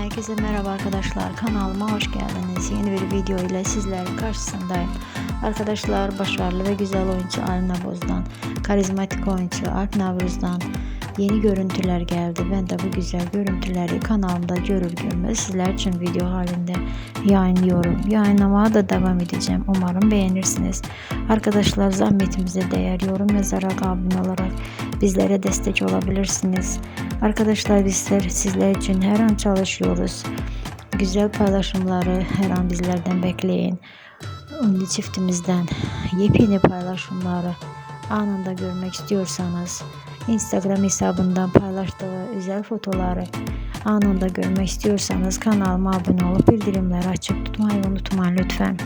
Herkese merhaba arkadaşlar. Kanalıma hoş geldiniz. Yeni bir video ile sizlerin karşısındayım. Arkadaşlar başarılı ve güzel oyuncu Ali Navuz'dan, karizmatik oyuncu Alp Navruz'dan yeni görüntüler geldi. Ben de bu güzel görüntüleri kanalımda görür görmez sizler için video halinde yayınlıyorum. Yayınlamaya da devam edeceğim. Umarım beğenirsiniz. Arkadaşlar zahmetimize değer yorum yazarak abone olarak bizlere destek olabilirsiniz. Arkadaşlar bizler sizler için her an çalışıyoruz. Güzel paylaşımları her an bizlerden bekleyin. Ünlü çiftimizden yepyeni paylaşımları anında görmek istiyorsanız Instagram hesabından paylaştığı özel fotoları anında görmek istiyorsanız kanalıma abone olup bildirimleri açık tutmayı unutmayın lütfen.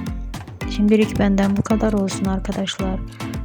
Şimdilik benden bu kadar olsun arkadaşlar.